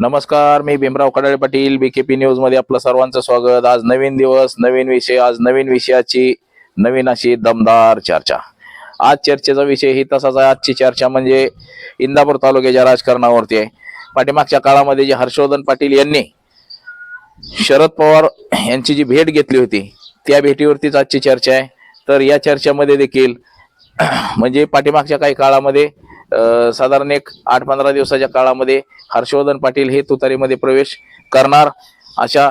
नमस्कार मी भीमराव कडाळे पाटील बीकेपी न्यूजमध्ये आपलं सर्वांचं स्वागत. आज नवीन दिवस नवीन विषय आज नवीन विषयाची नवीन अशी दमदार चर्चा. आज चर्चेचा विषय ही तसाच आहे. आजची चर्चा म्हणजे इंदापूर तालुक्याच्या राजकारणावरती आहे. पाठीमागच्या काळामध्ये जे हर्षवर्धन पाटील यांनी शरद पवार यांची जी भेट घेतली होती त्या भेटीवरतीच आजची चर्चा आहे. तर या चर्चेमध्ये देखील म्हणजे पाठीमागच्या काही काळामध्ये साधारण एक आठ पंधरा दिवसाच्या काळामध्ये हर्षवर्धन पाटील हे तुतारीमध्ये प्रवेश करणार. अशा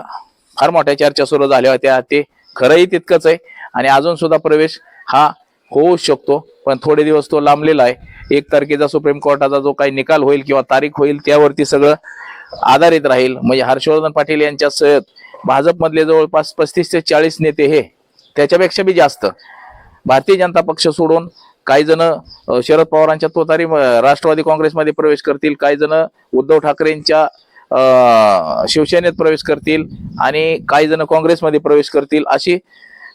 फार मोठ्या चर्चा सुरू झाल्या होत्या. ते खरंही तितकंच आहे आणि अजून सुद्धा प्रवेश हा होऊ शकतो. पण थोडे दिवस तो लांबलेला आहे. एक तारखेचा सुप्रीम कोर्टाचा जो काही निकाल होईल किंवा तारीख होईल त्यावरती सगळं आधारित राहील. म्हणजे हर्षवर्धन पाटील यांच्या सयत भाजपमधले जवळपास पस्तीस ते चाळीस नेते हे त्याच्यापेक्षा बी जास्त. भारतीय जनता पक्ष सोडून काही जण शरद पवारांच्या तोतारी राष्ट्रवादी काँग्रेसमध्ये प्रवेश करतील काही जण उद्धव ठाकरेंच्या शिवसेनेत प्रवेश करतील आणि काही जण काँग्रेसमध्ये प्रवेश करतील अशी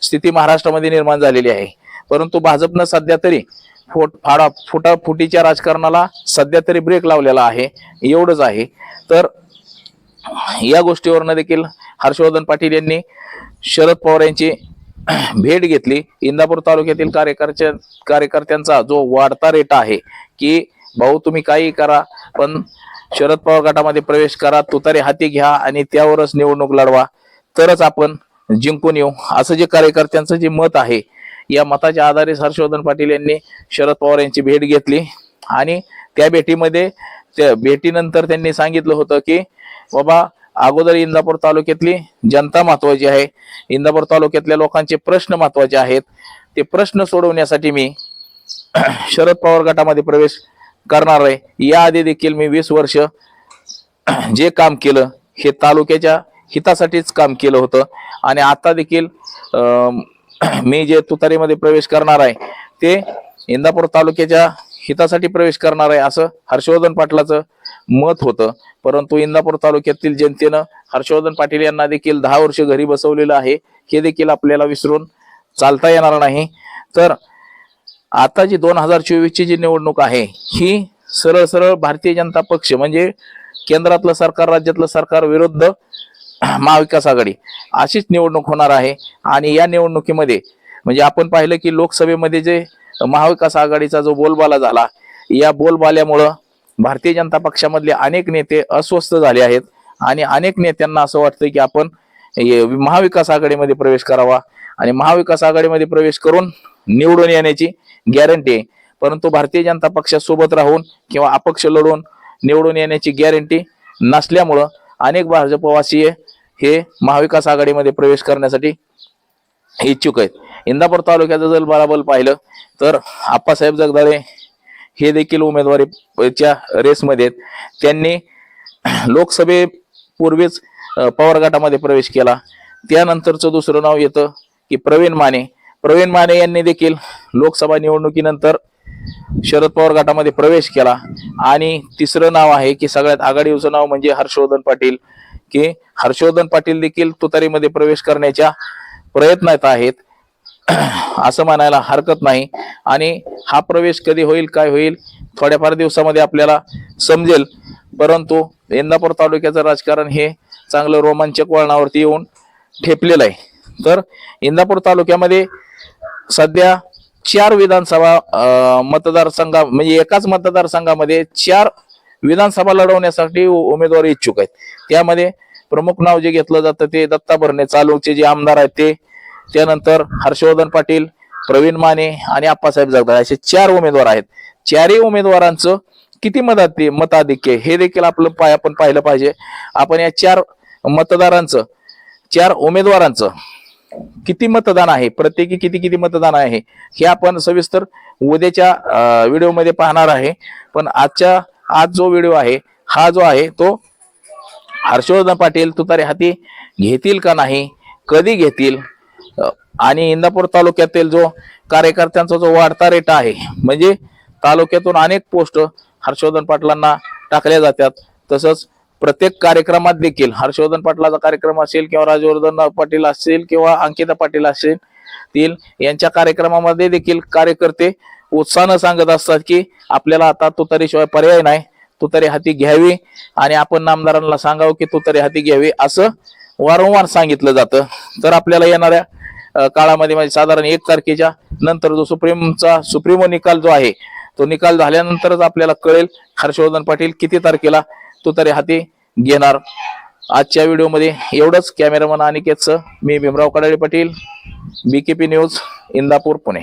स्थिती महाराष्ट्रामध्ये निर्माण झालेली आहे. परंतु भाजपनं सध्या तरी फोट फाडा फुटाफुटीच्या राजकारणाला सध्या तरी ब्रेक लावलेला आहे एवढंच आहे. तर या गोष्टीवरनं देखील हर्षवर्धन पाटील यांनी शरद पवार यांची भेट घेतली. इंदापूर तालुक्यातील कार्यकर्त्या कार्यकर्त्यांचा जो वाढता रेट आहे की भाऊ तुम्ही काही करा पण शरद पवार गटामध्ये प्रवेश करा तुतारे हाती घ्या आणि त्यावरच निवडणूक लढवा. तरच आपण जिंकून येऊ. असं जे कार्यकर्त्यांचं जे मत आहे या मताच्या आधारे हर्षवर्धन पाटील यांनी शरद पवार यांची भेट घेतली. आणि त्या भेटीमध्ये त्या भेटीनंतर त्यांनी सांगितलं होतं की बाबा अगोदर इंदापूर तालुक्यातली जनता महत्वाची आहे. इंदापूर तालुक्यातल्या लोकांचे प्रश्न महत्त्वाचे आहेत. ते प्रश्न सोडवण्यासाठी मी शरद पवार गटामध्ये प्रवेश करणार आहे. याआधी देखील मी वीस वर्ष जे काम केलं हे तालुक्याच्या हितासाठीच काम केलं होतं. आणि आता देखील मी जे तुतारीमध्ये प्रवेश करणार आहे ते इंदापूर तालुक्याच्या हितासाठी प्रवेश करणार आहे असं हर्षवर्धन पाटलाचं मत होतं. परंतु इंदापूर तालुक्यातील जनतेनं हर्षवर्धन पाटील यांना देखील दहा वर्ष घरी बसवलेलं आहे. हे देखील आपल्याला विसरून चालता येणार नाही. तर आता जी दोन हजार चोवीसची जी निवडणूक आहे ही सरळ सरळ भारतीय जनता पक्ष म्हणजे केंद्रातलं सरकार राज्यातलं सरकार विरुद्ध महाविकास आघाडी अशीच निवडणूक होणार आहे. आणि या निवडणुकीमध्ये म्हणजे आपण पाहिलं की लोकसभेमध्ये जे महाविकास आघाडीचा जो बोलबाला झाला या बोलबाल्यामुळं भारतीय जनता पक्षामधले अनेक नेते अस्वस्थ झाले आहेत आणि अनेक नेत्यांना असं वाटतं की आपण महाविकास आघाडीमध्ये प्रवेश करावा आणि महाविकास आघाडीमध्ये प्रवेश करून निवडून येण्याची गॅरंटी आहे. परंतु भारतीय जनता पक्षासोबत राहून किंवा अपक्ष लढून निवडून येण्याची गॅरंटी नसल्यामुळं अनेक भाजपवासीय हे महाविकास आघाडीमध्ये प्रवेश करण्यासाठी इच्छुक आहेत. इंदापूर तालुक्याचं जर बराबर पाहिलं तर आप्पासाहेब जगदाळे हे देखील उमेदवारीच्या रेसमध्ये आहेत. त्यांनी लोकसभेपूर्वीच अ, पवार गटामध्ये प्रवेश केला. त्यानंतरचं दुसरं नाव येतं की प्रवीण माने. प्रवीण माने यांनी देखील लोकसभा निवडणुकीनंतर शरद पवार गटामध्ये प्रवेश केला. आणि तिसरं नाव आहे की सगळ्यात आघाडीचं नाव म्हणजे हर्षवर्धन पाटील की हर्षवर्धन पाटील देखील तुतारीमध्ये प्रवेश करण्याच्या प्रयत्नात आहेत. असं म्हणायला हरकत नाही. आणि हा प्रवेश कधी होईल काय होईल थोड्याफार दिवसामध्ये आपल्याला समजेल. परंतु इंदापूर तालुक्याचं राजकारण हे चांगलं रोमांचक वळणावरती येऊन ठेपलेलं आहे. तर इंदापूर तालुक्यामध्ये सध्या चार विधानसभा मतदारसंघा म्हणजे एकाच मतदारसंघामध्ये चार विधानसभा लढवण्यासाठी उमेदवार इच्छुक आहेत. त्यामध्ये प्रमुख नाव जे घेतलं जातं ते दत्ता भरणे चालूचे जे आमदार आहेत ते. त्यानंतर हर्षवर्धन पाटील प्रवीण माने आणि आप्पासाहेब जगदाळे असे चार उमेदवार आहेत. चारही उमेदवारांचं किती मताधिक्य मताधिक्य हे देखील आपलं पाय आपण पाहिलं पाहिजे. आपण या चार मतदारांचं चार उमेदवारांचं किती मतदान आहे? प्रत्येकी किती किती मतदान आहे? हे आपण सविस्तर उद्याच्या व्हिडिओमध्ये पाहणार आहे. पण आजच्या आज जो व्हिडिओ आहे हा जो आहे तो हर्षवर्धन पाटील तुतारे हाती घेतील का नाही कधी घेतील? आणि इंदापूर तालुक्यातील जो कार्यकर्त्यांचा जो वाढता रेट आहे म्हणजे तालुक्यातून अनेक पोस्ट हर्षवर्धन पाटलांना टाकल्या जातात. तसंच प्रत्येक कार्यक्रमात देखील हर्षवर्धन पाटलाचा कार्यक्रम असेल किंवा राजवर्धन पाटील असेल किंवा अंकिता पाटील असेल तील यांच्या कार्यक्रमामध्ये देखील कार्यकर्ते उत्साहानं सांगत असतात की आपल्याला आता तुतारीशिवाय पर्याय नाही. तुतारी हाती घ्यावी आणि आपण नामदारांना सांगावं की तुतारी हाती घ्यावी असं वारंवार सांगितलं जातं. तर आपल्याला येणाऱ्या काळामध्ये म्हणजे साधारण एक तारखेच्या नंतर जो सुप्रीमचा सुप्रीमो निकाल जो आहे तो निकाल झाल्यानंतरच आपल्याला कळेल. हर्षवर्धन पाटील किती तारखेला तुतारी हाती घेणार? आजच्या व्हिडिओमध्ये एवढंच. कॅमेरामन अनिकेतचं मी भीमराव कडाळे पाटील बीकेपी न्यूज इंदापूर पुणे.